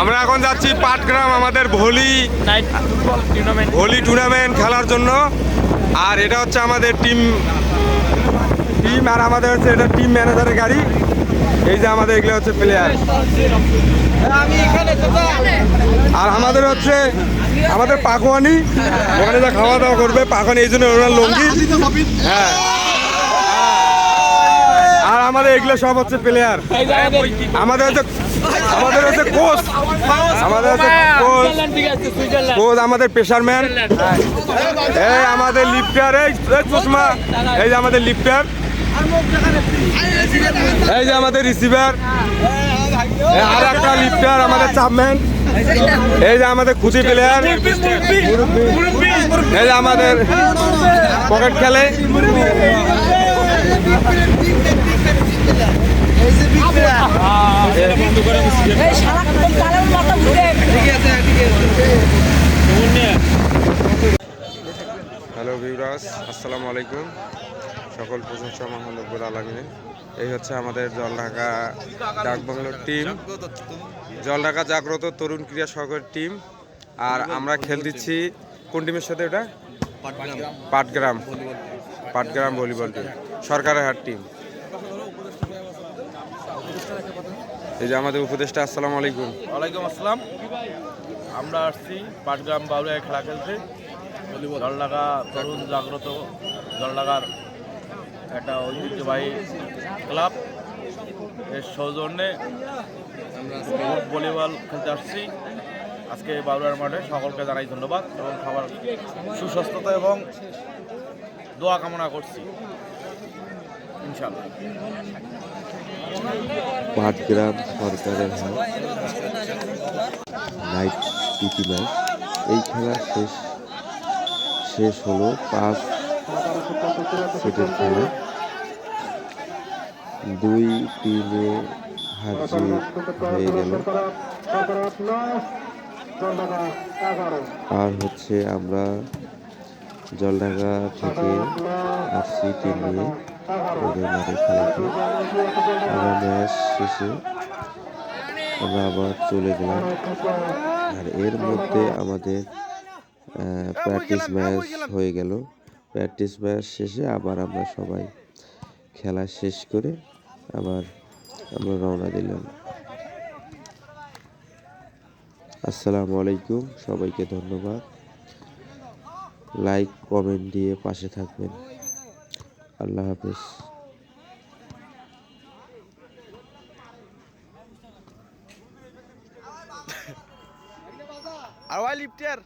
আমরা এখন যাচ্ছি পাটগ্রাম আমাদের ভলি ভলি টুর্নামেন্ট খেলার জন্য। আর এটা হচ্ছে আমাদের টিম টিম আর আমাদের হচ্ছে এটা টিম ম্যানেজারের গাড়ি। এই যে আমাদের এগুলো হচ্ছে প্লেয়ার আর আমাদের হচ্ছে আমাদের পাকোয়ানি ওখানে যা খাওয়া দাওয়া করবে পাকোয়ানি এই জন্য ওনার লঙ্গি। হ্যাঁ। আমাদের এগুলো সব হচ্ছে প্লেয়ার আমাদের হচ্ছে আমাদের হচ্ছে কোচ আমাদের হচ্ছে কোচ কোচ আমাদের প্রেশারম্যান এই আমাদের লিফটার এই এই চশমা এই যে আমাদের লিফটার এই যে আমাদের রিসিভার আর একটা লিফটার আমাদের চাপম্যান এই যে আমাদের খুশি প্লেয়ার এই যে আমাদের পকেট খেলে। হ্যালো ভিউরাস আসসালামু আলাইকুম। সকল প্রশংসা মহানব্বর আলমিনে এই হচ্ছে আমাদের জলঢাকা ডাকবাংলোর টিম জলঢাকা জাগ্রত তরুণ ক্রীড়া সহকারী টিম আর আমরা খেল দিচ্ছি কোন টিমের সাথে এটা? পাটগ্রাম। পাটগ্রাম। ভলিবল টিম সরকারের হাট টিম এই যে আমাদের উপদেষ্টা, আসসালামু আলাইকুম। ওয়ালাইকুম আসসালাম। আমরা আসছি পাটগ্রাম বাউলিয়ায় খেলা খেলতে। জলডাকা তরুণ জাগ্রত জলডাকার একটা ঐতিহ্যবাহী ক্লাব। এর সৌজন্যে ভলিবল খেলতে আসছি। আজকে বাউলিয়ার মাঠে সকলকে জানাই ধন্যবাদ এবং খাবার সুস্বাস্থ্যতা এবং দোয়া কামনা করছি। পাটগ্রাম সরকারের হাট নাইট প্রীতি ম্যাচ। এই খেলা শেষ শেষ হলো পাঁচ সেটের খেলা। দুই টিমে হার জিত হয়ে গেল। আর হচ্ছে আমরা জলঢাকা থেকে আসছি টিম নিয়ে। মাঠে আমরা ম্যাচ শেষে আমরা আবার চলে গেলাম। আর এর মধ্যে আমাদের প্র্যাকটিস ম্যাচ হয়ে গেল। প্র্যাকটিস ম্যাচ শেষে আবার আমরা সবাই খেলা শেষ করে আবার আমরা রওনা দিলাম। আসসালামু আলাইকুম, সবাইকে ধন্যবাদ। লাইক কমেন্ট দিয়ে পাশে থাকবেন। আল্লাহ হাফিজ। আর ওয়াই লিফটার